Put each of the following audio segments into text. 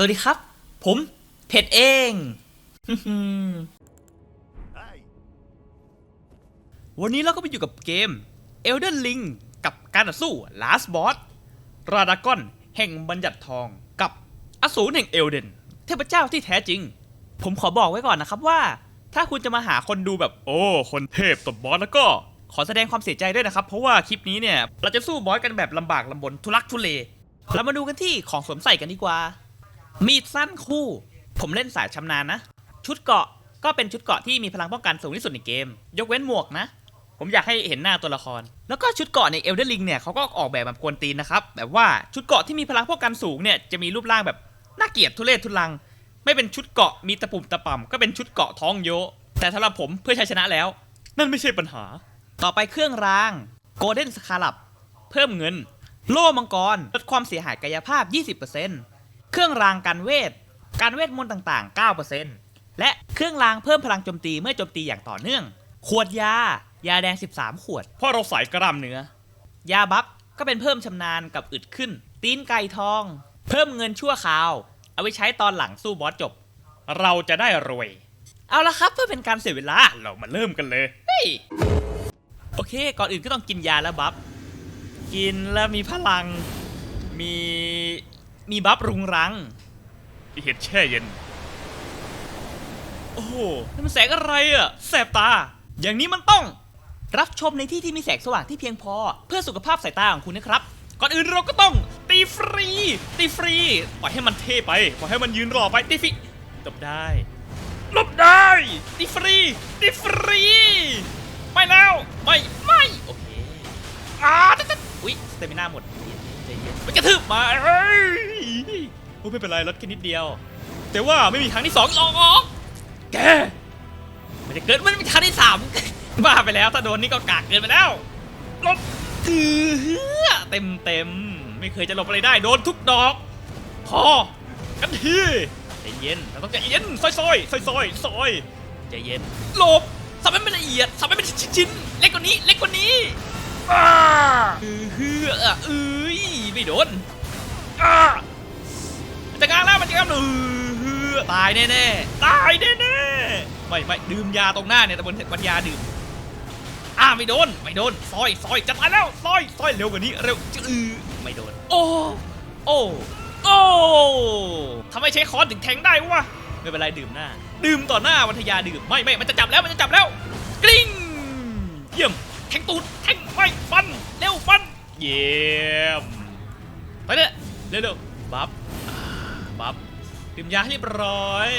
สวัสดีครับ ผมเผ็ดเอง วันนี้เราก็ไปอยู่กับเกม Elden Ring กับการต่อสู้ Last Boss ราดากอนแห่งบัญญัติทองกับอสูรแห่งเอลเดน เทพเจ้าที่แท้จริง ผมขอบอกไว้ก่อนนะครับว่า ถ้าคุณจะมาหาคนดูแบบ โอ้ คนเทพตบบอสแล้วก็ขอแสดงความเสียใจด้วยนะครับ เพราะว่าคลิปนี้เนี่ย เราจะสู้บอสกันแบบลำบากลำบนทุลักทุเล เรามาดูกันที่ของสวมใส่กันดีกว่า มีดสั้นคู่ ผมเล่นสายชำนาญนะ ชุดเกาะก็เป็นชุดเกาะที่มีพลังป้องกันสูงที่สุดในเกม ยกเว้นหมวกนะ ผมอยากให้เห็นหน้าตัวละคร แล้วก็ชุดเกาะในเอลเดอร์ลิงเนี่ยเขาก็ออกแบบแบบกวนตีนนะครับ แบบว่าชุดเกาะที่มีพลังป้องกันสูงเนี่ยจะมีรูปร่างแบบน่าเกลียดทุเรศทุลัง ไม่เป็นชุดเกาะมีตะปุ่มตะป่ำก็เป็นชุดเกาะท้องโย แต่สำหรับผมเพื่อชัยชนะแล้ว นั่นไม่ใช่ปัญหา ต่อไปเครื่องรางโกลเด้นสคาลับเพิ่มเงิน โล่มังกรลดความเสียหายกายภาพ 20% เครื่องรางกันเวท การเวทมนต์ต่างๆ 9%และเครื่องรางเพิ่มพลังโจมตีเมื่อโจมตีอย่างต่อเนื่อง ขวดยา ยาแดง 13 ขวด เพราะเราใส่กล้ามเนื้อ ยาบัฟก็เป็นเพิ่มชำนาญกับอึดขึ้น ตีนไก่ทอง เพิ่มเงินชั่วคราว เอาไว้ใช้ตอนหลังสู้บอสจบ เราจะได้รวย เอาละครับเพื่อเป็นการเสียเวลา เรามาเริ่มกันเลยเฮ้ยโอเค ก่อนอื่นก็ต้องกินยาแล้วบัฟ กินแล้วมีพลัง มี มีบัฟรุงรังที่เห็ดแช่เย็น โอ้โหนี่มันแสงอะไรอะแสบตา อย่างนี้มันต้อง รับชมในที่ที่มีแสงสว่างที่เพียงพอ เพื่อสุขภาพสายตาของคุณนะครับ ก่อนอื่นเราก็ต้อง ตีฟรี ตีฟรีปล่อยให้มันเท่ไปปล่อยให้มันยืนรอไปตีฟรีหลบได้หลบได้ ตีฟรีตีฟรีไม่แล้วไม่ไม่โอเคอ่าตึ๊ดตึ๊ดอุ๊ยสเตมิน่าหมดใจเย็นมันกระทืบมาเฮ้ย โอ้ยไม่เป็นไรลดแค่นิดเดียว แต่ว่าไม่มีครั้งที่สองหรอกแกมันจะเกิดมันไม่มีครั้งที่สามบ้าไปแล้ว ถ้าโดนนี่ก็กากเกินไปแล้วลบถือเต็มเต็มๆไม่เคยจะหลบอะไรได้โดนทุกดอก พอกันทีใจเย็นเราต้องใจเย็นซอยซอยซอยซอยซอยใจเย็นหลบสับให้มันละเอียดสับให้มันชิ้นๆเล็กกว่านี้เล็กกว่านี้อ้าเออเฮือเอ้ยไม่โดนอ้ามัน จะงานแล้วมันจะงานเออเฮือตายแน่ๆ ตายแน่ๆ ไม่ไม่ดื่มยาตรงหน้าเนี่ยแต่บนบนยาดื่มอ่าไม่โดน ไม่โดน ซอยซอยจะตายแล้ว ซอยซอยเร็วกว่านี้ เร็วจือไม่โดน โอ้ โอ้ โอ้ทำไมใช้ค้อนถึงแทงได้วะ ไม่เป็นไรดื่มหน้า ดื่มต่อหน้าวัทยาดื่ม ไม่ไม่มันจะจับแล้ว มันจะจับแล้วกริ๊งเยี่ยม แทงตูด แทงไม่ฟัน เร็วฟัน เยี่ยม ไปเลยเร็วเร็วบัฟอ่า บัฟดื่มยาให้เรียบร้อย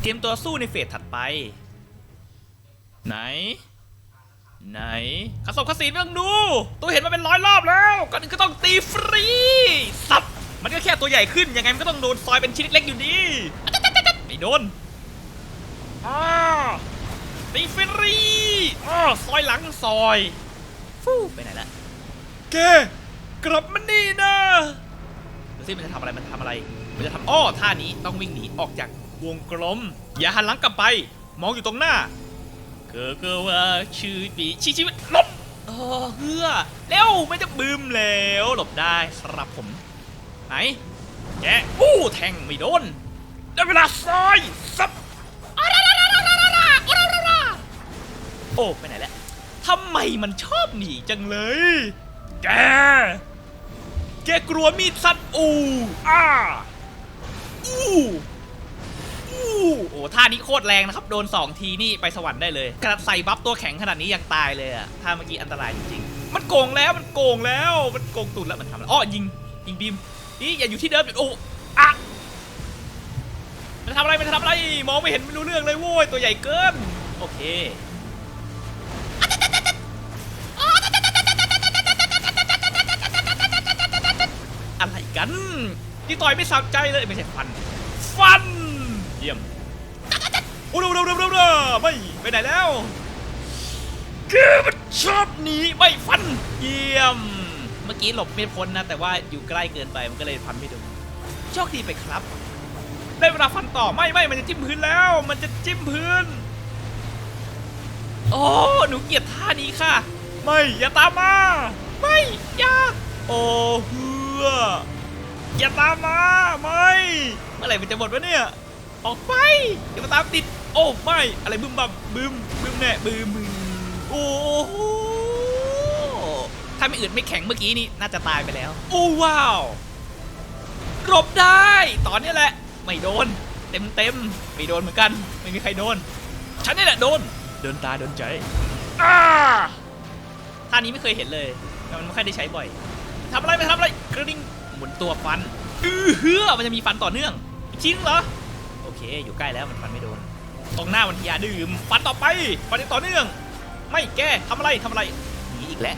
เตรียมตัวสู้ในเฟสถัดไป ไหน ไหนขัดศพขัดสีไม่ต้องดู ตัวเห็นมาเป็นร้อยรอบแล้วก่อนอื่นก็ต้องตีฟรีสับมันก็แค่ตัวใหญ่ขึ้นยังไงมันก็ต้องโดนซอยเป็นชิ้นเล็กๆอยู่ดีไม่โดนอ่าตีฟรีอ่าซอยหลังซอยฟู้ไปไหนละแกกลับมานี่นะดูสิมันจะทำอะไรมันทำอะไร ผมจะทำอ้อท่านี้ต้องวิ่งหนีออกจากวงกลม อย่าหันหลังกลับไป มองอยู่ตรงหน้าเกิดว่าชีวิตชีชีวิตลบเออเฮือเร็วไม่จะบึมแล้วหลบได้ครับผม ไหนแกอู้แทงไม่โดนได้เวลาซอยซับโอ้ไปไหนแล้วทำไมมันชอบหนีจังเลย แก แกกลัวมีดสั้นอูอ้า ท่านี้โคตรแรงนะครับ โดน 2 ทีนี่ไปสวรรค์ได้เลยกระใส่บัฟตัวแข็งขนาดนี้ยังตายเลยอะท่าเมื่อกี้อันตรายจริงๆ มันโกงแล้วมันโกงแล้วมันโกงตุนแล้วมันทำอะไรอ้อยิงยิงบีมนี่อย่าอยู่ที่เดิมโอ้อะมันทำอะไรมันทำอะไรมองไม่เห็นไม่รู้เรื่องเลยโว้ยตัวใหญ่เกินโอเคอะไรกันที่ต่อยไม่สับใจเลยไม่ใช่ฟัน ฟัน เยี่ยม เร็วเร็วเร็วเร็วเร็วไม่ไปไหนแล้วคือมันชอบหนีไม่ฟันเยี่ยม เมื่อกี้หลบไม่พ้นนะ แต่ว่าอยู่ใกล้เกินไปมันก็เลยฟันไม่โดนโชคดีไปครับ ได้เวลาฟันต่อไม่ไม่มันจะจิ้มพื้นแล้ว มันจะจิ้มพื้นโอ้หนูเกลียดท่านี้ค่ะ ไม่อย่าตามมา ไม่อย่าโอ้เฮืออย่าตามมาไม่เมื่อไหร่มันจะหมดวะเนี่ยออกไปอย่ามาตามติด โอ้ไม่อะไรบึ้มบัมบึ้มบึ้มแน่บึ้มบึ้มโอ้โหถ้าไม่อืดไม่แข็งเมื่อกี้นี่น่าจะตายไปแล้ว โอ้ว้าวหลบได้ ตอนนี้แหละ ไม่โดน เต็มเต็มๆไม่โดนเหมือนกัน ไม่มีใครโดน ฉันนี่แหละโดนโดนตาโดนใจอ้าท่านี้ไม่เคยเห็นเลยแต่มันไม่ค่อยได้ใช้บ่อยทำอะไรไปทำอะไรกระดิ่งหมุนตัวฟันอือเฮือมันจะมีฟันต่อเนื่องอีกชิ้นเหรอ โอเค อยู่ใกล้แล้วมันฟันไม่โดน ตรงหน้ามันอยาดื่มฟันต่อไปฟันต่อเนื่อง ไม่แกทำอะไรทำอะไรหนีอีกแล้ว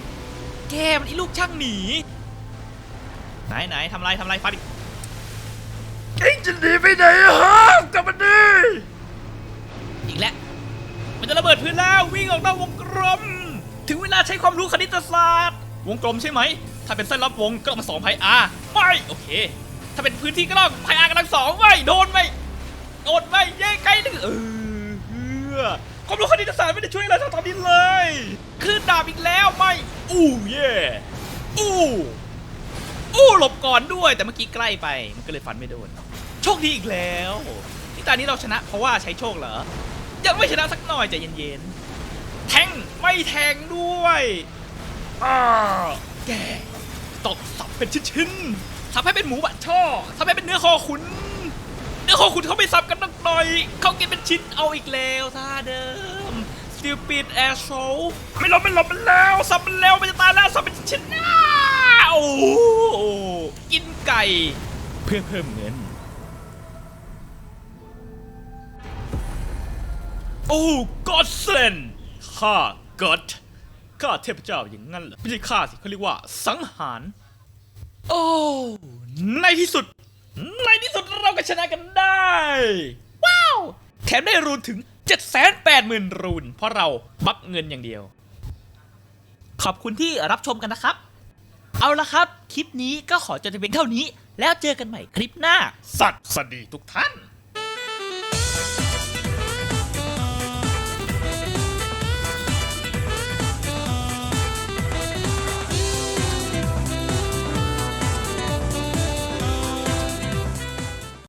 แกมันไอ้ลูกช่างหนีไหนไหนทำอะไรทำอะไรฟันอีกเอ็งจะหนีไปไหนอะฮะกลับมาดิอีกแล้วมันจะระเบิดพื้นแล้ววิ่งออกนอกวงกลม ถึงเวลาใช้ความรู้คณิตศาสตร์ วงกลมใช่ไหม ถ้าเป็นเส้นรอบวงก็มาสองไพอาไม่โอเค ถ้าเป็นพื้นที่ก็ต้องไพอากำลังสองไม่โดนไหมโดนไหมเย้ไกลนึงเออเฮื อความรู้คณิตศาสตร์ไม่ได้ช่วยอะไรเท่าตอนนี้เลยคืนดาบอีกแล้วไม่ อู้เย่อู้อู้หลบก่อนด้วย แต่เมื่อกี้ใกล้ไป มันก็เลยฟันไม่โดน โชคดีอีกแล้วนี่ตอนนี้เราชนะเพราะว่าใช้โชคเหรอ ยังไม่ชนะสักหน่อยใจเย็นๆ แทงไม่แทงด้วยอ้าแกตกสับเป็นชิ้นๆสับให้เป็นหมูบะช่อสับให้เป็นเนื้อคอขุน นื้อคอขุนเขาไม่สับกันนักหน่อย เขากินเป็นชิ้นเอาอีกแล้วท่าเดิม stupid ass show ไม่หลบไม่หลบมันแล้ว สับมันแล้วมันจะตายแล้วสับเป็นชิ้นๆอ้าโอ้โหกินไก่ เพื่อเพิ่มเงิน โอ้กอดเซนข้ากอดข้าเทพเจ้าอย่างนั้นเหรอไม่ใช่ข้าสิเขาเรียกว่าสังหาร โอ้ ในที่สุด ในที่สุดเราก็ชนะกันได้ ว้าว แถมได้รูนถึง 780,000 รูน เพราะเราบักเงินอย่างเดียว ขอบคุณที่รับชมกันนะครับ เอาละครับ คลิปนี้ก็ขอจบเพียงเท่านี้ แล้วเจอกันใหม่คลิปหน้า สัตว์สดีทุกท่าน